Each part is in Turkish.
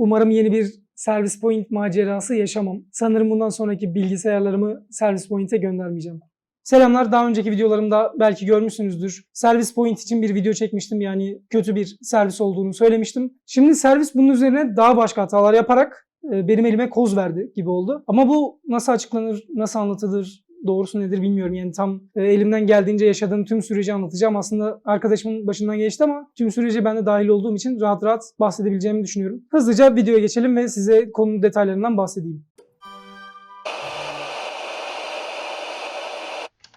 Umarım yeni bir Service Point macerası yaşamam. Sanırım bundan sonraki bilgisayarlarımı Service Point'e göndermeyeceğim. Selamlar. Daha önceki videolarımda belki görmüşsünüzdür. Service Point için bir video çekmiştim. Yani kötü bir servis olduğunu söylemiştim. Şimdi servis bunun üzerine daha başka hatalar yaparak e, benim elime koz verdi gibi oldu. Ama bu nasıl açıklanır, nasıl anlatılır, doğrusu nedir bilmiyorum. Yani tam e, elimden geldiğince yaşadığım tüm süreci anlatacağım. Aslında arkadaşımın başından geçti ama tüm sürece ben de dahil olduğum için rahat rahat bahsedebileceğimi düşünüyorum. Hızlıca videoya geçelim ve size konunun detaylarından bahsedeyim.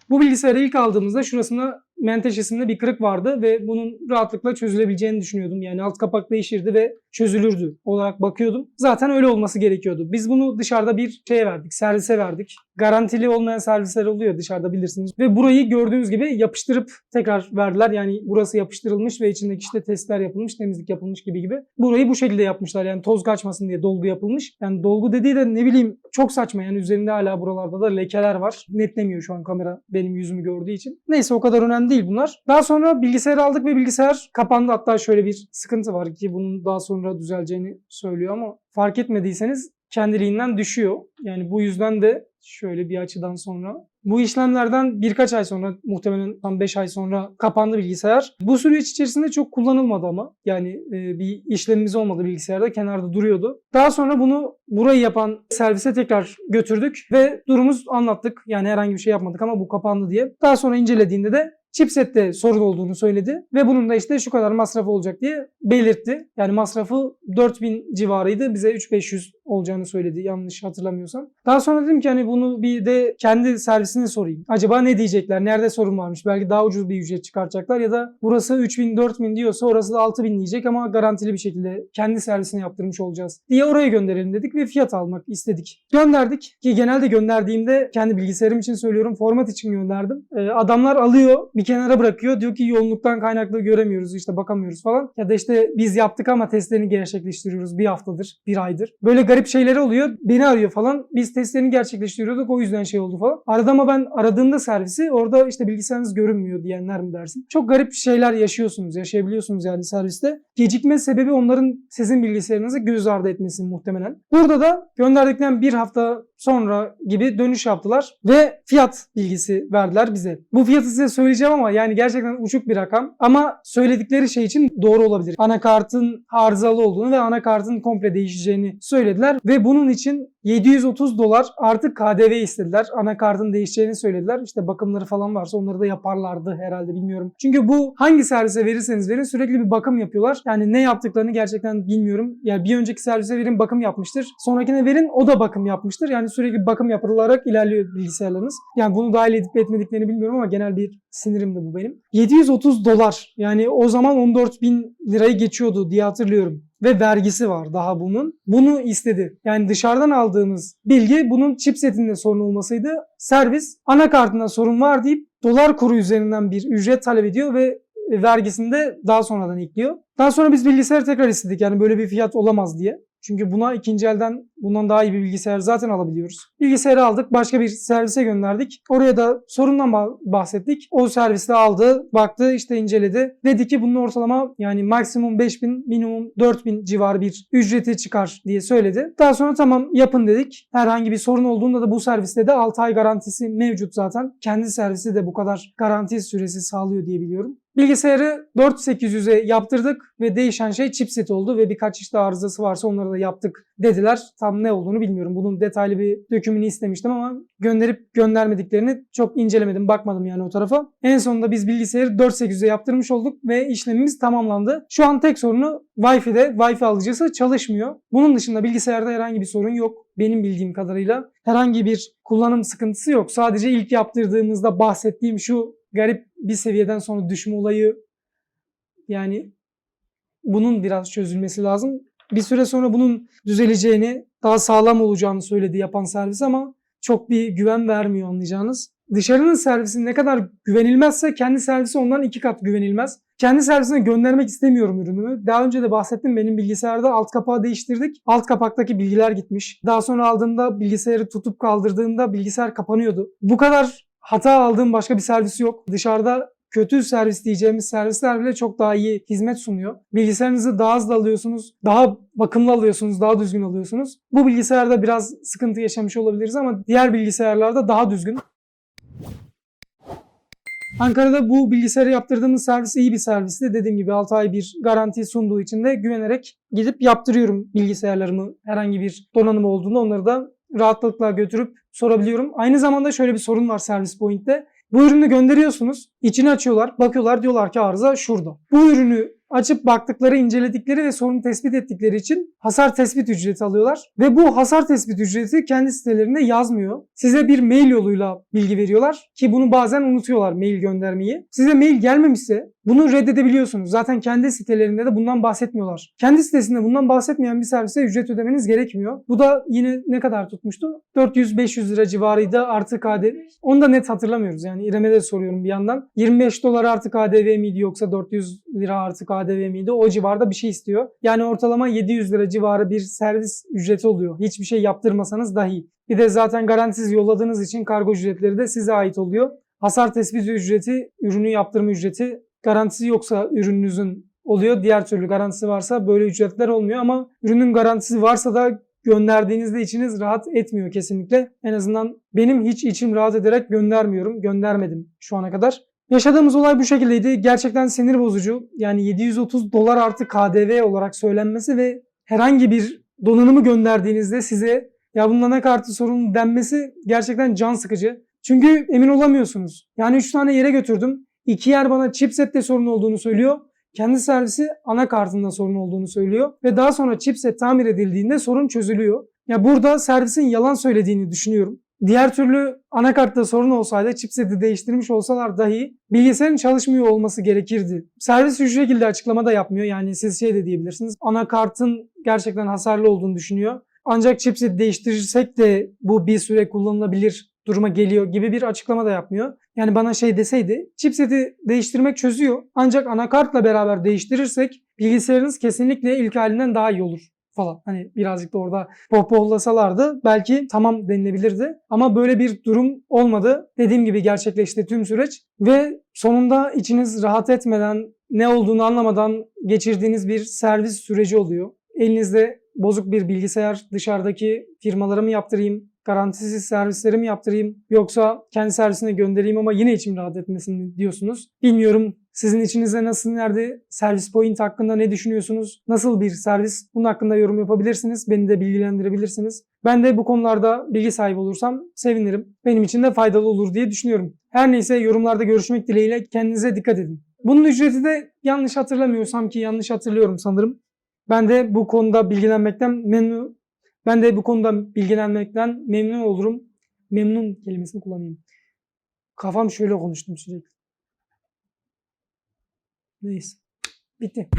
Bu bilgisayarı ilk aldığımızda şurasında menteşesinde bir kırık vardı ve bunun rahatlıkla çözülebileceğini düşünüyordum. Yani alt kapak değişirdi ve çözülürdü olarak bakıyordum. Zaten öyle olması gerekiyordu. Biz bunu dışarıda bir şeye verdik, servise verdik. Garantili olmayan servisler oluyor dışarıda bilirsiniz. Ve burayı gördüğünüz gibi yapıştırıp tekrar verdiler. Yani burası yapıştırılmış ve içindeki işte testler yapılmış, temizlik yapılmış gibi gibi. Burayı bu şekilde yapmışlar. Yani toz kaçmasın diye dolgu yapılmış. Yani dolgu dediği de ne bileyim çok saçma. Yani üzerinde hala buralarda da lekeler var. Netlemiyor şu an kamera benim yüzümü gördüğü için. Neyse o kadar önemli değil bunlar. Daha sonra bilgisayarı aldık ve bilgisayar kapandı. Hatta şöyle bir sıkıntı var ki bunun daha sonra düzeleceğini söylüyor ama fark etmediyseniz kendiliğinden düşüyor. Yani bu yüzden de şöyle bir açıdan sonra bu işlemlerden birkaç ay sonra muhtemelen tam 5 ay sonra kapandı bilgisayar. Bu süreç içerisinde çok kullanılmadı ama yani e, bir işlemimiz olmadı bilgisayarda kenarda duruyordu. Daha sonra bunu burayı yapan servise tekrar götürdük ve durumumuz anlattık. Yani herhangi bir şey yapmadık ama bu kapandı diye. Daha sonra incelediğinde de chipsette sorun olduğunu söyledi ve bunun da işte şu kadar masrafı olacak diye belirtti. Yani masrafı 4000 civarıydı. Bize 3500 olacağını söyledi yanlış hatırlamıyorsam. Daha sonra dedim ki hani bunu bir de kendi servisine sorayım. Acaba ne diyecekler? Nerede sorun varmış? Belki daha ucuz bir ücret çıkartacaklar ya da burası 3000 4000 diyorsa orası da 6000 diyecek ama garantili bir şekilde kendi servisine yaptırmış olacağız diye oraya gönderelim dedik ve fiyat almak istedik. Gönderdik ki genelde gönderdiğimde kendi bilgisayarım için söylüyorum format için gönderdim. Ee, adamlar alıyor bir kenara bırakıyor diyor ki yoğunluktan kaynaklı göremiyoruz işte bakamıyoruz falan. Ya da işte biz yaptık ama testlerini gerçekleştiriyoruz bir haftadır bir aydır. Böyle garip şeyleri oluyor beni arıyor falan biz testlerini gerçekleştiriyorduk o yüzden şey oldu falan. Arada ama ben aradığımda servisi orada işte bilgisayarınız görünmüyor diyenler mi dersin? Çok garip şeyler yaşıyorsunuz yaşayabiliyorsunuz yani serviste. Gecikme sebebi onların sizin bilgisayarınızı göz ardı etmesi muhtemelen. Burada da gönderdikten bir hafta sonra gibi dönüş yaptılar ve fiyat bilgisi verdiler bize. Bu fiyatı size söyleyeceğim ama yani gerçekten uçuk bir rakam ama söyledikleri şey için doğru olabilir. Anakartın arızalı olduğunu ve anakartın komple değişeceğini söylediler ve bunun için 730 dolar artı KDV istediler. Anakartın değişeceğini söylediler. İşte bakımları falan varsa onları da yaparlardı herhalde bilmiyorum. Çünkü bu hangi servise verirseniz verin sürekli bir bakım yapıyorlar. Yani ne yaptıklarını gerçekten bilmiyorum. Yani bir önceki servise verin bakım yapmıştır. Sonrakine verin o da bakım yapmıştır. Yani sürekli bakım yapılarak ilerliyor bilgisayarlarınız. Yani bunu dahil edip etmediklerini bilmiyorum ama genel bir sinirim de bu benim. 730 dolar yani o zaman 14 bin lirayı geçiyordu diye hatırlıyorum ve vergisi var daha bunun. Bunu istedi. Yani dışarıdan aldığımız bilgi bunun chipsetinde sorun olmasıydı. Servis anakartında sorun var deyip dolar kuru üzerinden bir ücret talep ediyor ve vergisini de daha sonradan ekliyor. Daha sonra biz bilgisayarı tekrar istedik yani böyle bir fiyat olamaz diye. Çünkü buna ikinci elden bundan daha iyi bir bilgisayar zaten alabiliyoruz. Bilgisayarı aldık, başka bir servise gönderdik. Oraya da sorundan bahsettik. O serviste aldı, baktı, işte inceledi. Dedi ki bunun ortalama yani maksimum 5000, minimum 4000 civarı bir ücreti çıkar diye söyledi. Daha sonra tamam yapın dedik. Herhangi bir sorun olduğunda da bu serviste de 6 ay garantisi mevcut zaten. Kendi servisi de bu kadar garanti süresi sağlıyor diye biliyorum. Bilgisayarı 4800'e yaptırdık ve değişen şey chipset oldu ve birkaç işte arızası varsa onları da yaptık dediler. Tam ne olduğunu bilmiyorum. Bunun detaylı bir dökümünü istemiştim ama gönderip göndermediklerini çok incelemedim, bakmadım yani o tarafa. En sonunda biz bilgisayarı 4800'e yaptırmış olduk ve işlemimiz tamamlandı. Şu an tek sorunu Wi-Fi'de. Wi-Fi alıcısı çalışmıyor. Bunun dışında bilgisayarda herhangi bir sorun yok. Benim bildiğim kadarıyla herhangi bir kullanım sıkıntısı yok. Sadece ilk yaptırdığımızda bahsettiğim şu garip bir seviyeden sonra düşme olayı yani bunun biraz çözülmesi lazım. Bir süre sonra bunun düzeleceğini, daha sağlam olacağını söyledi yapan servis ama çok bir güven vermiyor anlayacağınız. Dışarının servisi ne kadar güvenilmezse kendi servisi ondan iki kat güvenilmez. Kendi servisine göndermek istemiyorum ürünümü. Daha önce de bahsettim benim bilgisayarda alt kapağı değiştirdik. Alt kapaktaki bilgiler gitmiş. Daha sonra aldığımda bilgisayarı tutup kaldırdığımda bilgisayar kapanıyordu. Bu kadar hata aldığım başka bir servis yok. Dışarıda kötü servis diyeceğimiz servisler bile çok daha iyi hizmet sunuyor. Bilgisayarınızı daha hızlı alıyorsunuz, daha bakımlı alıyorsunuz, daha düzgün alıyorsunuz. Bu bilgisayarda biraz sıkıntı yaşamış olabiliriz ama diğer bilgisayarlarda daha düzgün. Ankara'da bu bilgisayarı yaptırdığımız servis iyi bir servisti. Dediğim gibi 6 ay bir garanti sunduğu için de güvenerek gidip yaptırıyorum bilgisayarlarımı. Herhangi bir donanım olduğunda onları da rahatlıkla götürüp sorabiliyorum. Aynı zamanda şöyle bir sorun var Service Point'te. Bu ürünü gönderiyorsunuz, içini açıyorlar, bakıyorlar diyorlar ki arıza şurada. Bu ürünü açıp baktıkları, inceledikleri ve sorunu tespit ettikleri için hasar tespit ücreti alıyorlar. Ve bu hasar tespit ücreti kendi sitelerinde yazmıyor. Size bir mail yoluyla bilgi veriyorlar ki bunu bazen unutuyorlar mail göndermeyi. Size mail gelmemişse bunu reddedebiliyorsunuz. Zaten kendi sitelerinde de bundan bahsetmiyorlar. Kendi sitesinde bundan bahsetmeyen bir servise ücret ödemeniz gerekmiyor. Bu da yine ne kadar tutmuştu? 400-500 lira civarıydı artı KDV. Onu da net hatırlamıyoruz. Yani İrem'e de soruyorum bir yandan. 25 dolar artı KDV miydi yoksa 400 lira artı KDV miydi? O civarda bir şey istiyor. Yani ortalama 700 lira civarı bir servis ücreti oluyor. Hiçbir şey yaptırmasanız dahi. Bir de zaten garantisiz yolladığınız için kargo ücretleri de size ait oluyor. Hasar tespit ücreti, ürünü yaptırma ücreti garantisi yoksa ürününüzün oluyor. Diğer türlü garantisi varsa böyle ücretler olmuyor ama ürünün garantisi varsa da gönderdiğinizde içiniz rahat etmiyor kesinlikle. En azından benim hiç içim rahat ederek göndermiyorum. Göndermedim şu ana kadar. Yaşadığımız olay bu şekildeydi. Gerçekten sinir bozucu. Yani 730 dolar artı KDV olarak söylenmesi ve herhangi bir donanımı gönderdiğinizde size ya bununla ne kartı sorun denmesi gerçekten can sıkıcı. Çünkü emin olamıyorsunuz. Yani 3 tane yere götürdüm. İki yer bana chipsette sorun olduğunu söylüyor. Kendi servisi anakartında sorun olduğunu söylüyor. Ve daha sonra chipset tamir edildiğinde sorun çözülüyor. Ya burada servisin yalan söylediğini düşünüyorum. Diğer türlü anakartta sorun olsaydı chipseti değiştirmiş olsalar dahi bilgisayarın çalışmıyor olması gerekirdi. Servis şu şekilde açıklama da yapmıyor. Yani siz şey de diyebilirsiniz. Anakartın gerçekten hasarlı olduğunu düşünüyor. Ancak chipset değiştirirsek de bu bir süre kullanılabilir duruma geliyor gibi bir açıklama da yapmıyor. Yani bana şey deseydi chipseti değiştirmek çözüyor ancak anakartla beraber değiştirirsek bilgisayarınız kesinlikle ilk halinden daha iyi olur falan. Hani birazcık da orada pohpohlasalardı belki tamam denilebilirdi. Ama böyle bir durum olmadı. Dediğim gibi gerçekleşti tüm süreç ve sonunda içiniz rahat etmeden ne olduğunu anlamadan geçirdiğiniz bir servis süreci oluyor. Elinizde bozuk bir bilgisayar dışarıdaki firmalara mı yaptırayım, garantisiz servisleri mi yaptırayım yoksa kendi servisine göndereyim ama yine içim rahat etmesin diyorsunuz. Bilmiyorum sizin içinizde nasıl nerede servis point hakkında ne düşünüyorsunuz? Nasıl bir servis? Bunun hakkında yorum yapabilirsiniz. Beni de bilgilendirebilirsiniz. Ben de bu konularda bilgi sahibi olursam sevinirim. Benim için de faydalı olur diye düşünüyorum. Her neyse yorumlarda görüşmek dileğiyle kendinize dikkat edin. Bunun ücreti de yanlış hatırlamıyorsam ki yanlış hatırlıyorum sanırım. Ben de bu konuda bilgilenmekten memnun ben de bu konuda bilgilenmekten memnun olurum. Memnun kelimesini kullanayım. Kafam şöyle konuştum sürekli. Neyse. Bitti.